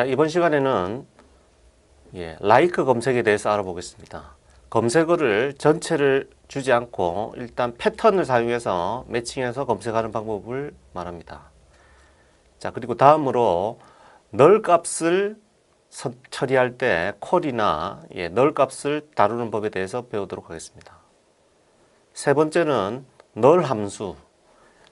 자, 이번 시간에는 예, 라이크 검색에 대해서 알아보겠습니다. 검색어를 전체를 주지 않고 일단 패턴을 사용해서 매칭해서 검색하는 방법을 말합니다. 자, 그리고 다음으로 널 값을 선- 처리할 때 콜이나 예, 널 값을 다루는 법에 대해서 배우도록 하겠습니다. 세 번째는 널 함수.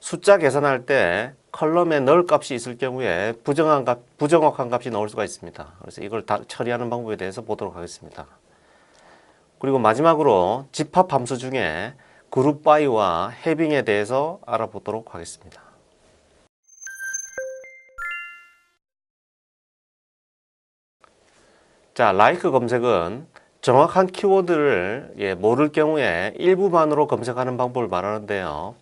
숫자 계산할 때 컬럼에 널 값이 있을 경우에 부정한 값, 부정확한 값이 나올 수가 있습니다. 그래서 이걸 다 처리하는 방법에 대해서 보도록 하겠습니다. 그리고 마지막으로 집합 함수 중에 그룹 바이와 해빙에 대해서 알아보도록 하겠습니다. 자, 라이크 검색은 정확한 키워드를 예, 모를 경우에 일부만으로 검색하는 방법을 말하는데요.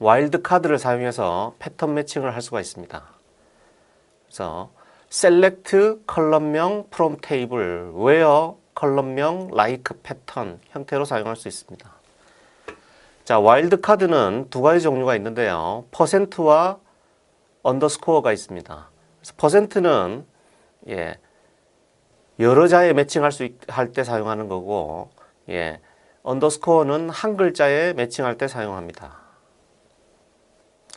와일드 카드를 사용해서 패턴 매칭을 할 수가 있습니다. 그래서 select 컬럼명 from table where 컬럼명 like 패턴 형태로 사용할 수 있습니다. 자, 와일드 카드는 두 가지 종류가 있는데요. 퍼센트와 언더스코어가 있습니다. 퍼센트는 예, 여러 자에 매칭할 수 할 때 사용하는 거고 예, 언더스코어는 한 글자에 매칭할 때 사용합니다.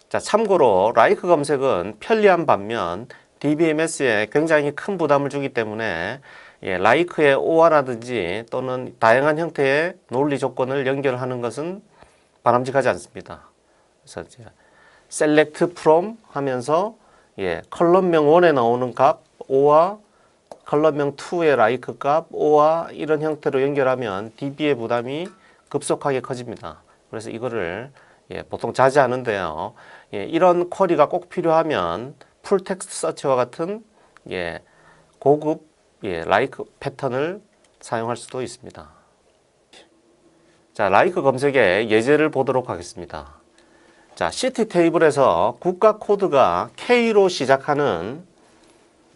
자, 참고로 라이크 검색은 편리한 반면 DBMS에 굉장히 큰 부담을 주기 때문에 예, 라이크의 OR라든지 또는 다양한 형태의 논리 조건을 연결하는 것은 바람직하지 않습니다. 그래서 select from 하면서 예, 컬럼명 1에 나오는 값 5와 컬럼명 2의 라이크 값 5와 이런 형태로 연결하면 DB의 부담이 급속하게 커집니다. 그래서 이거를 예, 보통 자제하는데요. 예, 이런 쿼리가 꼭 필요하면 풀 텍스트 서치와 같은 예, 고급 예, 라이크 패턴을 사용할 수도 있습니다. 자, 라이크 검색의 예제를 보도록 하겠습니다. 자, 시티 테이블에서 국가 코드가 K로 시작하는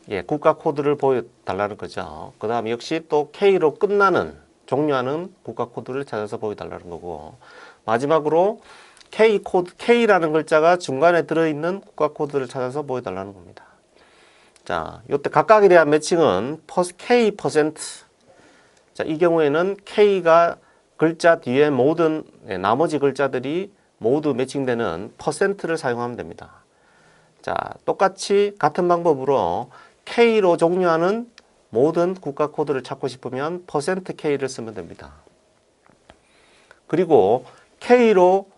예, 국가 코드를 보여달라는 거죠. 그 다음 역시 또 K로 끝나는, 종료하는 국가 코드를 찾아서 보여달라는 거고, 마지막으로 K 코드, K라는 글자가 중간에 들어있는 국가 코드를 찾아서 보여달라는 겁니다. 자, 이때 각각에 대한 매칭은 K 퍼센트. 자, 이 경우에는 K가 글자 뒤에 모든 네, 나머지 글자들이 모두 매칭되는 퍼센트를 사용하면 됩니다. 자, 똑같이 같은 방법으로 K로 종료하는 모든 국가 코드를 찾고 싶으면 K를 쓰면 됩니다. 그리고 K로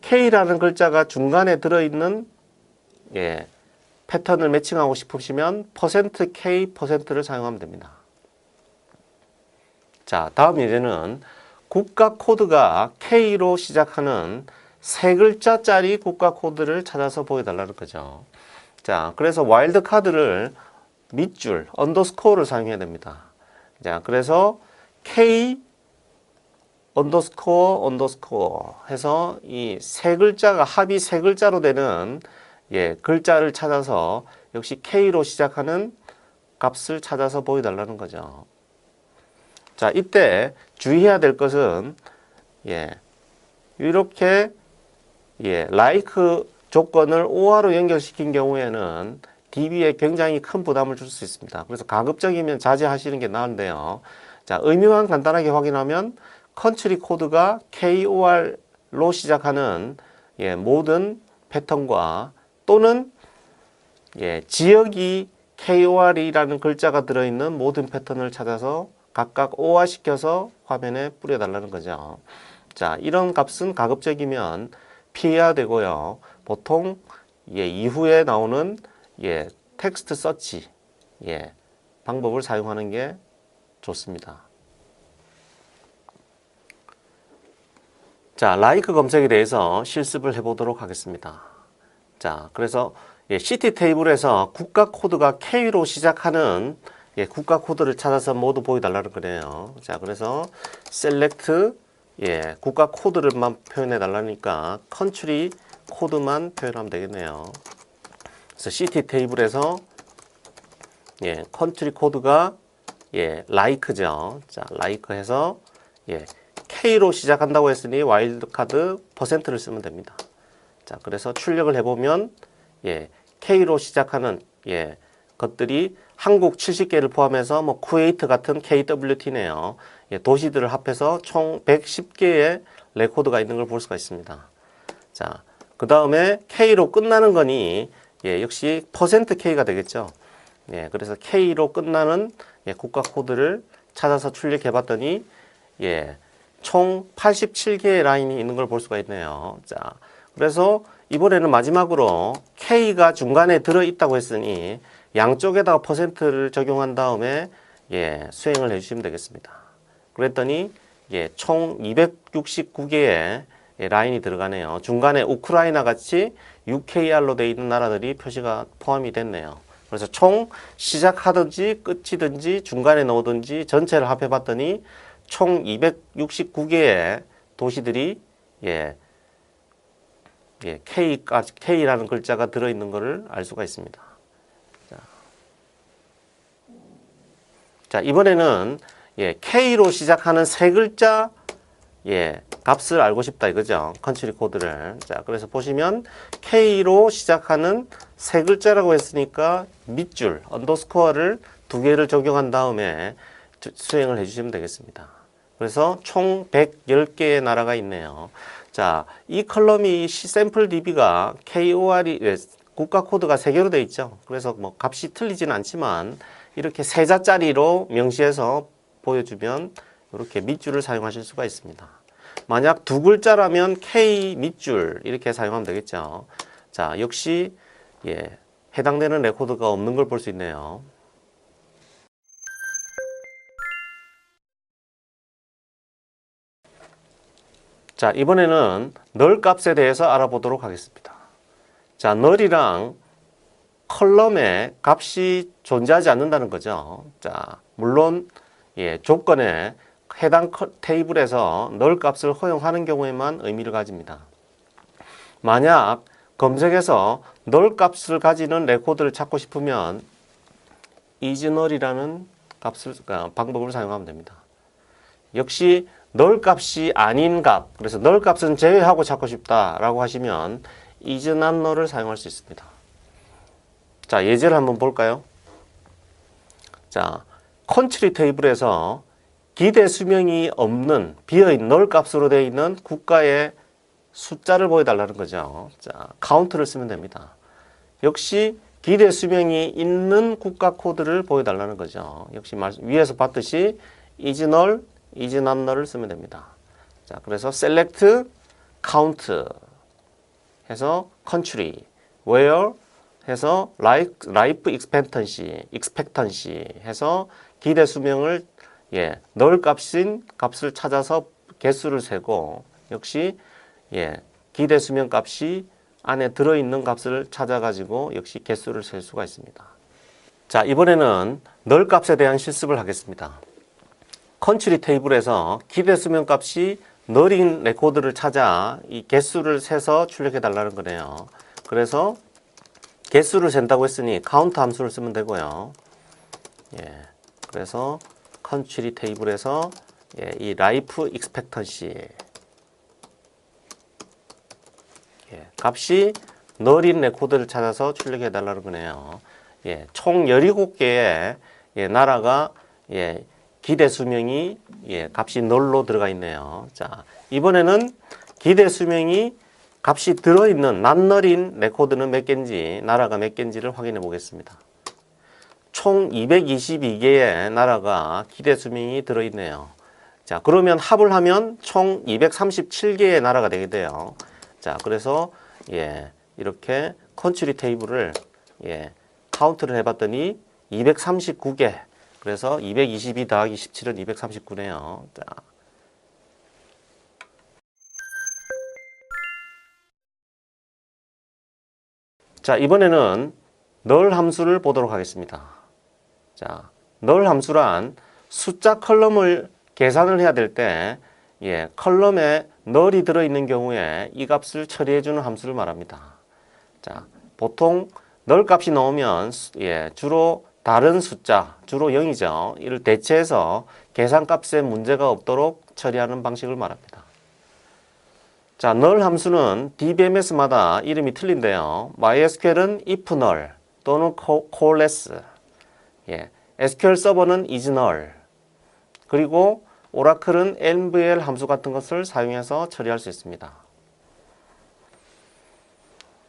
K라는 글자가 중간에 들어있는 예, 패턴을 매칭하고 싶으시면 K 퍼센트를 사용하면 됩니다. 자, 다음 예제는 국가 코드가 K로 시작하는 세 글자짜리 국가 코드를 찾아서 보여달라는 거죠. 자, 그래서 와일드 카드를 밑줄 언더스코어를 사용해야 됩니다. 자, 그래서 K 언더스코어 언더스코어 해서 이 세 글자가 합이 세 글자로 되는 예, 글자를 찾아서 역시 K로 시작하는 값을 찾아서 보여달라는 거죠. 자, 이때 주의해야 될 것은 예, 이렇게 예, like 조건을 OR로 연결시킨 경우에는 DB에 굉장히 큰 부담을 줄 수 있습니다. 그래서 가급적이면 자제하시는 게 나은데요. 자, 의미만 간단하게 확인하면 컨트리 코드가 KOR로 시작하는 예, 모든 패턴과 또는 예, 지역이 KOR이라는 글자가 들어있는 모든 패턴을 찾아서 각각 OR 시켜서 화면에 뿌려달라는 거죠. 자, 이런 값은 가급적이면 피해야 되고요. 보통 예, 이후에 나오는 예, 텍스트 서치 예, 방법을 사용하는 게 좋습니다. 자, 라이크 검색에 대해서 실습을 해보도록 하겠습니다. 자, 그래서 예, 시티 테이블에서 국가 코드가 K로 시작하는 예, 국가 코드를 찾아서 모두 보여달라는 거네요. 자, 그래서 select 예, 국가 코드를만 표현해 달라니까 country 코드만 표현하면 되겠네요. 그래서 시티 테이블에서 예, 컨트리 코드가 예, like죠. 자, like 해서 예, K로 시작한다고 했으니 와일드 카드 퍼센트를 쓰면 됩니다. 자, 그래서 출력을 해보면 예, K로 시작하는 예, 것들이 한국 70개를 포함해서 뭐 쿠웨이트 같은 KWT네요. 예, 도시들을 합해서 총 110개의 레코드가 있는 걸 볼 수가 있습니다. 자, 그 다음에 K로 끝나는 거니 예, 역시 퍼센트 K가 되겠죠. 예, 그래서 K로 끝나는 예, 국가 코드를 찾아서 출력해 봤더니 예, 총 87개의 라인이 있는 걸 볼 수가 있네요. 자, 그래서 이번에는 마지막으로 K가 중간에 들어 있다고 했으니 양쪽에다가 퍼센트를 적용한 다음에 예, 수행을 해 주시면 되겠습니다. 그랬더니 예, 총 269개의 예, 라인이 들어가네요. 중간에 우크라이나 같이 UKR로 되어 있는 나라들이 표시가 포함이 됐네요. 그래서 총 시작하든지 끝이든지 중간에 넣든지 전체를 합해 봤더니 총 269개의 도시들이 예, 예, K까지 K라는 글자가 들어 있는 것을 알 수가 있습니다. 자, 자 이번에는 예, K로 시작하는 세 글자 예, 값을 알고 싶다 이거죠. 컨트리 코드를. 자, 그래서 보시면 K로 시작하는 세 글자라고 했으니까 밑줄, 언더스코어를 두 개를 적용한 다음에 주- 수행을 해주시면 되겠습니다. 그래서 총 110개의 나라가 있네요. 자, 이 컬럼이 샘플 DB가 KOR이 예, 국가 코드가 세 개로 되어 있죠. 그래서 뭐 값이 틀리지는 않지만 이렇게 세 자짜리로 명시해서 보여주면 이렇게 밑줄을 사용하실 수가 있습니다. 만약 두 글자라면 K 밑줄 이렇게 사용하면 되겠죠. 자, 역시 예, 해당되는 레코드가 없는 걸 볼 수 있네요. 자, 이번에는 널 값에 대해서 알아보도록 하겠습니다. 자, 널이랑 컬럼에 값이 존재하지 않는다는 거죠. 자, 물론 예, 조건에 해당 커- 테이블에서 널 값을 허용하는 경우에만 의미를 가집니다. 만약 검색에서 널 값을 가지는 레코드를 찾고 싶으면 isNull이라는 값을 아, 방법을 사용하면 됩니다. 역시 널 값이 아닌 값, 그래서 널 값은 제외하고 찾고 싶다라고 하시면 isNotNull을 사용할 수 있습니다. 자, 예제를 한번 볼까요? 자, 컨트리 테이블에서 기대 수명이 없는 비어있는 널 값으로 되어 있는 국가의 숫자를 보여달라는 거죠. 자, 카운트를 쓰면 됩니다. 역시 기대 수명이 있는 국가 코드를 보여달라는 거죠. 역시 말, 위에서 봤듯이 is null, is not null을 쓰면 됩니다. 자, 그래서 select, count 해서 country, where 해서 life, life expectancy, expectancy 해서 기대 수명을 예, 널 값인 값을 찾아서 개수를 세고 역시 예, 기대 수명 값이 안에 들어 있는 값을 찾아 가지고 역시 개수를 셀 수가 있습니다. 자, 이번에는 널 값에 대한 실습을 하겠습니다. 컨트리 테이블에서 기대 수명 값이 널인 레코드를 찾아 이 개수를 세서 출력해 달라는 거네요. 그래서 개수를 센다고 했으니 카운트 함수를 쓰면 되고요. 예. 그래서 컨트리 테이블에서 예, 이 라이프 익스펙턴시 예, 값이 널인 레코드를 찾아서 출력해 달라는 거네요. 예, 총 17개의 예, 나라가 예, 기대 수명이 예, 값이 널로 들어가 있네요. 자, 이번에는 기대 수명이 값이 들어있는 난널인 레코드는 몇 개인지 나라가 몇 개인지를 확인해 보겠습니다. 총 222개의 나라가 기대 수명이 들어있네요. 자, 그러면 합을 하면 총 237개의 나라가 되게 돼요. 자, 그래서 예, 이렇게 컨트리 테이블을 예, 카운트를 해봤더니 239개. 그래서 222 더하기 17은 239네요. 자, 자, 이번에는 널 함수를 보도록 하겠습니다. 자, 널 함수란 숫자 컬럼을 계산을 해야 될 때, 예, 컬럼에 널이 들어있는 경우에 이 값을 처리해주는 함수를 말합니다. 자, 보통 널 값이 나오면, 수- 예, 주로 다른 숫자, 주로 0이죠. 이를 대체해서 계산값에 문제가 없도록 처리하는 방식을 말합니다. 자, null 함수는 DBMS마다 이름이 틀린데요. MySQL은 if null 또는 coalesce. 예. SQL 서버는 is null. 그리고 오라클은 NVL 함수 같은 것을 사용해서 처리할 수 있습니다.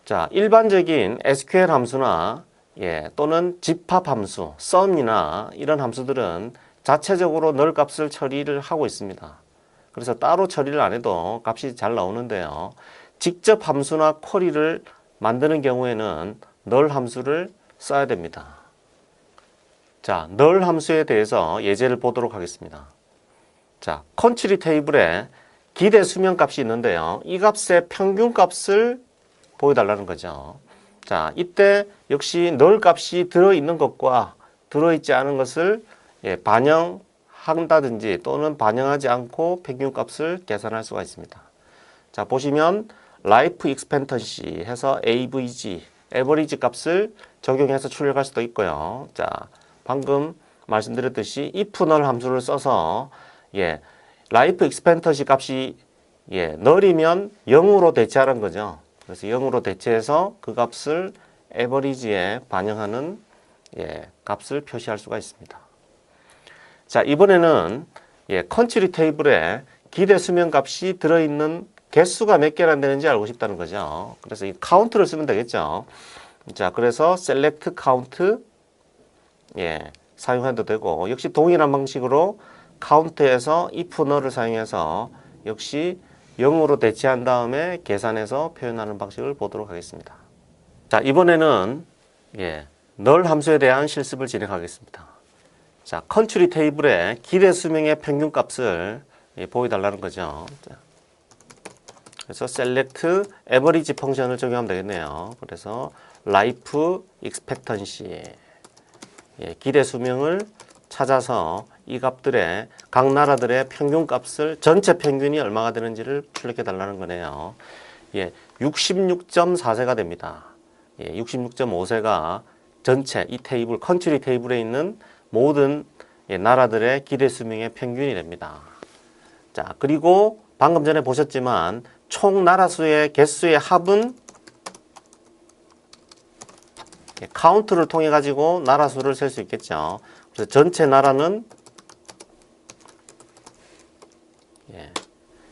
자, 일반적인 SQL 함수나 예, 또는 집합 함수, sum이나 이런 함수들은 자체적으로 널 값을 처리를 하고 있습니다. 그래서 따로 처리를 안 해도 값이 잘 나오는데요. 직접 함수나 쿼리를 만드는 경우에는 널 함수를 써야 됩니다. 자, 널 함수에 대해서 예제를 보도록 하겠습니다. 자, 컨트리 테이블에 기대 수명 값이 있는데요. 이 값의 평균 값을 보여달라는 거죠. 자, 이때 역시 널 값이 들어있는 것과 들어있지 않은 것을 예, 반영한다든지 또는 반영하지 않고 평균 값을 계산할 수가 있습니다. 자, 보시면 life expectancy 해서 AVG, average 값을 적용해서 출력할 수도 있고요. 자, 방금 말씀드렸듯이 if null 함수를 써서 예, life expectancy 값이 예, null이면 0으로 대체하는 거죠. 그래서 0으로 대체해서 그 값을 average에 반영하는 예, 값을 표시할 수가 있습니다. 자, 이번에는 예, 컨트리 테이블에 기대 수명 값이 들어있는 개수가 몇 개나 되는지 알고 싶다는 거죠. 그래서 이 카운트를 쓰면 되겠죠. 자, 그래서 select count 예, 사용해도 되고 역시 동일한 방식으로 카운트에서 if null을 사용해서 역시 0으로 대체한 다음에 계산해서 표현하는 방식을 보도록 하겠습니다. 자, 이번에는 예, null 함수에 대한 실습을 진행하겠습니다. 자, 컨트리 테이블에 기대 수명의 평균 값을 예, 보여달라는 거죠. 자, 그래서 select average 펑션을 적용하면 되겠네요. 그래서 life expectancy 예, 기대 수명을 찾아서 이 값들의 각 나라들의 평균 값을 전체 평균이 얼마가 되는지를 출력해 달라는 거네요. 예, 66.4세가 됩니다. 예, 66.5세가 전체 이 테이블 컨트리 테이블에 있는 모든 예, 나라들의 기대 수명의 평균이 됩니다. 자, 그리고 방금 전에 보셨지만 총 나라 수의 개수의 합은 예, 카운트를 통해 가지고 나라 수를 셀 수 있겠죠. 그래서 전체 나라는 예,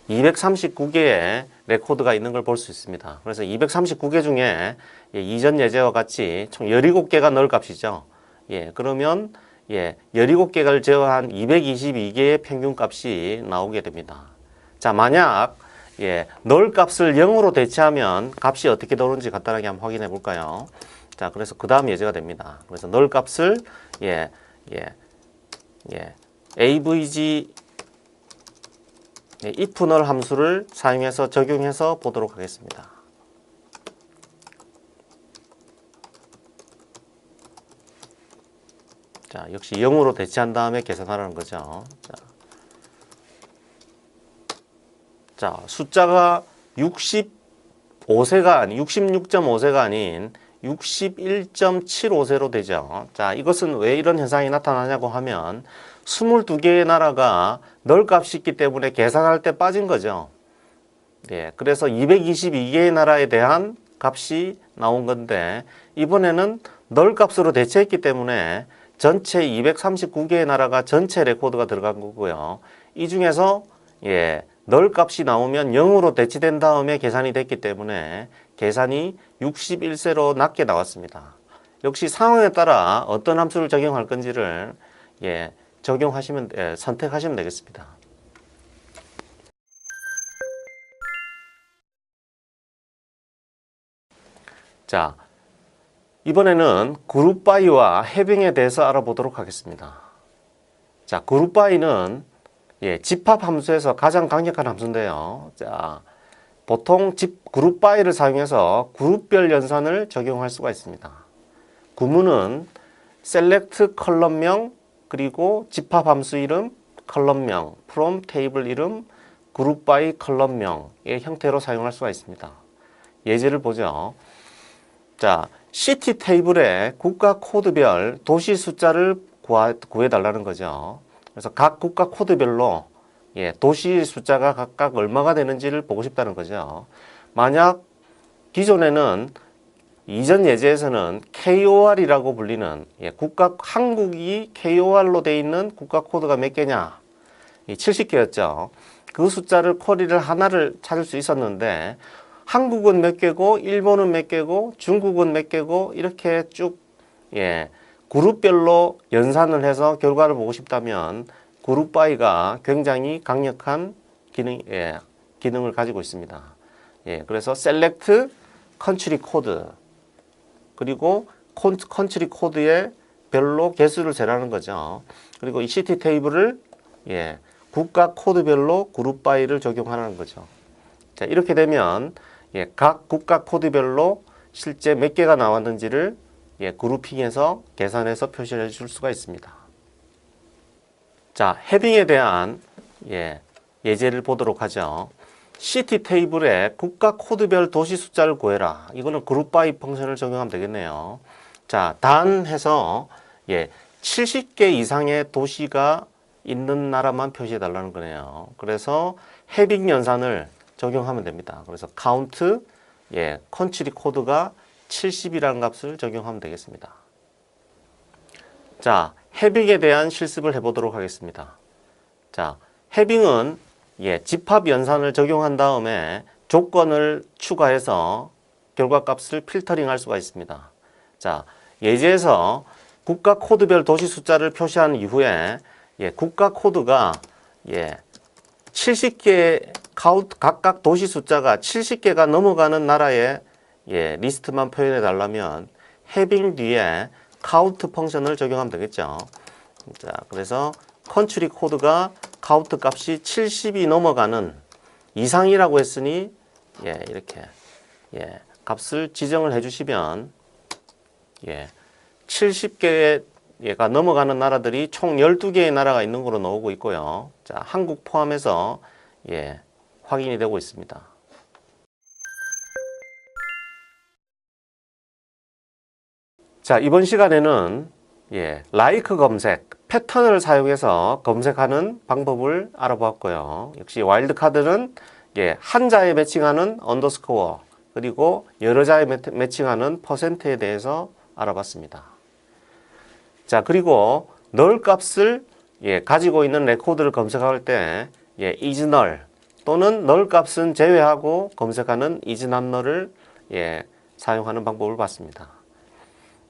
239개의 레코드가 있는 걸 볼 수 있습니다. 그래서 239개 중에 예, 이전 예제와 같이 총 17개가 널 값이죠. 예, 그러면 예, 17개를 제어한 222개의 평균 값이 나오게 됩니다. 자, 만약 예, 널 값을 0으로 대체하면 값이 어떻게 나오는지 간단하게 한번 확인해 볼까요? 자, 그래서 그 다음 예제가 됩니다. 그래서 널 값을 예, 예, 예, avg 예, if null 함수를 사용해서 적용해서 보도록 하겠습니다. 자, 역시 0으로 대체한 다음에 계산하라는 거죠. 자, 자 숫자가 65세가 아닌 66.5세가 아닌 61.75세로 되죠. 자, 이것은 왜 이런 현상이 나타나냐고 하면 22개의 나라가 널 값이 있기 때문에 계산할 때 빠진 거죠. 예, 그래서 222개의 나라에 대한 값이 나온 건데 이번에는 널 값으로 대체했기 때문에 전체 239개의 나라가 전체 레코드가 들어간 거고요. 이 중에서 예, 널 값이 나오면 0으로 대체된 다음에 계산이 됐기 때문에 계산이 61세로 낮게 나왔습니다. 역시 상황에 따라 어떤 함수를 적용할 건지를 예, 적용하시면 예, 선택하시면 되겠습니다. 자, 이번에는 그룹 바이와 해빙에 대해서 알아보도록 하겠습니다. 자, 그룹 바이는 예, 집합 함수에서 가장 강력한 함수인데요. 자, 보통 집 그룹 바이를 사용해서 그룹별 연산을 적용할 수가 있습니다. 구문은 select 컬럼명 그리고 집합 함수 이름 컬럼명 from 테이블 이름 그룹 바이 컬럼명의 형태로 사용할 수가 있습니다. 예제를 보죠. 자, 시티 테이블에 국가 코드별 도시 숫자를 구하, 구해달라는 거죠. 그래서 각 국가 코드별로 예, 도시 숫자가 각각 얼마가 되는지를 보고 싶다는 거죠. 만약 기존에는 이전 예제에서는 KOR이라고 불리는 예, 국가 한국이 KOR로 돼 있는 국가 코드가 몇 개냐? 70개였죠. 그 숫자를 코리를 하나를 찾을 수 있었는데 한국은 몇 개고 일본은 몇 개고 중국은 몇 개고 이렇게 쭉 예, 그룹별로 연산을 해서 결과를 보고 싶다면 그룹 바이가 굉장히 강력한 기능 예, 기능을 가지고 있습니다. 예, 그래서 셀렉트 컨트리 코드 그리고 콘- 컨트리 코드에 별로 개수를 재라는 거죠. 그리고 이 시티 테이블을 예, 국가 코드별로 그룹 바이를 적용하는 거죠. 자, 이렇게 되면 예, 각 국가 코드별로 실제 몇 개가 나왔는지를 예, 그룹핑해서 계산해서 표시해 줄 수가 있습니다. 자, 헤딩에 대한 예, 예제를 보도록 하죠. 시티 테이블에 국가 코드별 도시 숫자를 구해라. 이거는 그룹 바이 펑션을 적용하면 되겠네요. 자, 단 해서 예, 70개 이상의 도시가 있는 나라만 표시해 달라는 거네요. 그래서 헤딩 연산을 적용하면 됩니다. 그래서 카운트 예, 컨트리 코드가 70이라는 값을 적용하면 되겠습니다. 자, 해빙에 대한 실습을 해보도록 하겠습니다. 자, 해빙은 예, 집합 연산을 적용한 다음에 조건을 추가해서 결과값을 필터링 할 수가 있습니다. 자, 예제에서 국가 코드별 도시 숫자를 표시한 이후에 예, 국가 코드가 예, 70개 카운트 각각 도시 숫자가 70개가 넘어가는 나라의 예, 리스트만 표현해 달라면 해빙 뒤에 카운트 펑션을 적용하면 되겠죠. 자, 그래서 컨트리 코드가 카운트 값이 70이 넘어가는 이상이라고 했으니 예, 이렇게 예, 값을 지정을 해 주시면 예, 70개가 넘어가는 나라들이 총 12개의 나라가 있는 걸로 나오고 있고요. 자, 한국 포함해서 예, 확인이 되고 있습니다. 자, 이번 시간에는 예, 라이크 검색, 패턴을 사용해서 검색하는 방법을 알아보았고요. 역시 와일드카드는 예, 한자에 매칭하는 언더스코어, 그리고 여러 자에 매- 매칭하는 퍼센트에 대해서 알아봤습니다. 자, 그리고 널 값을 예, 가지고 있는 레코드를 검색할 때 예, is null 또는 널 값은 제외하고 검색하는 is not null을 예, 사용하는 방법을 봤습니다.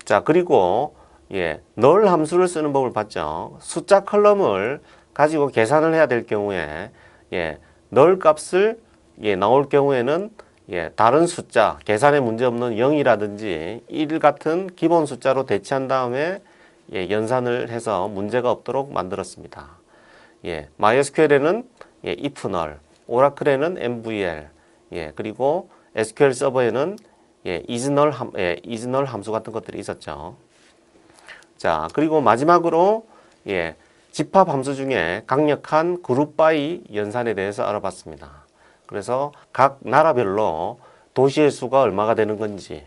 자, 그리고 예, 널 함수를 쓰는 법을 봤죠. 숫자 컬럼을 가지고 계산을 해야 될 경우에 예, 널 값을 예, 나올 경우에는 예, 다른 숫자, 계산에 문제 없는 0이라든지 1 같은 기본 숫자로 대체한 다음에 예, 연산을 해서 문제가 없도록 만들었습니다. 예, MySQL에는 예, if null, 오라클에는 MVL, 예, 그리고 SQL 서버에는 예, null, 함, 예, null 함수 같은 것들이 있었죠. 자, 그리고 마지막으로 예, 집합 함수 중에 강력한 그룹 바이 연산에 대해서 알아봤습니다. 그래서 각 나라별로 도시의 수가 얼마가 되는 건지,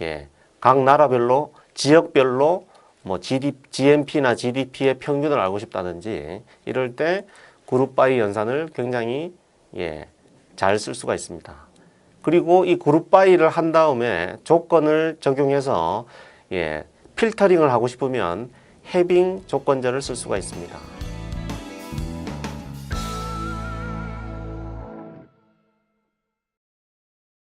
예, 각 나라별로 지역별로 뭐 GD, GNP나 GDP의 평균을 알고 싶다든지 이럴 때 그룹 바이 연산을 굉장히 예, 잘 쓸 수가 있습니다. 그리고 이 그룹 바이를 한 다음에 조건을 적용해서 예, 필터링을 하고 싶으면 해빙 조건절을 쓸 수가 있습니다.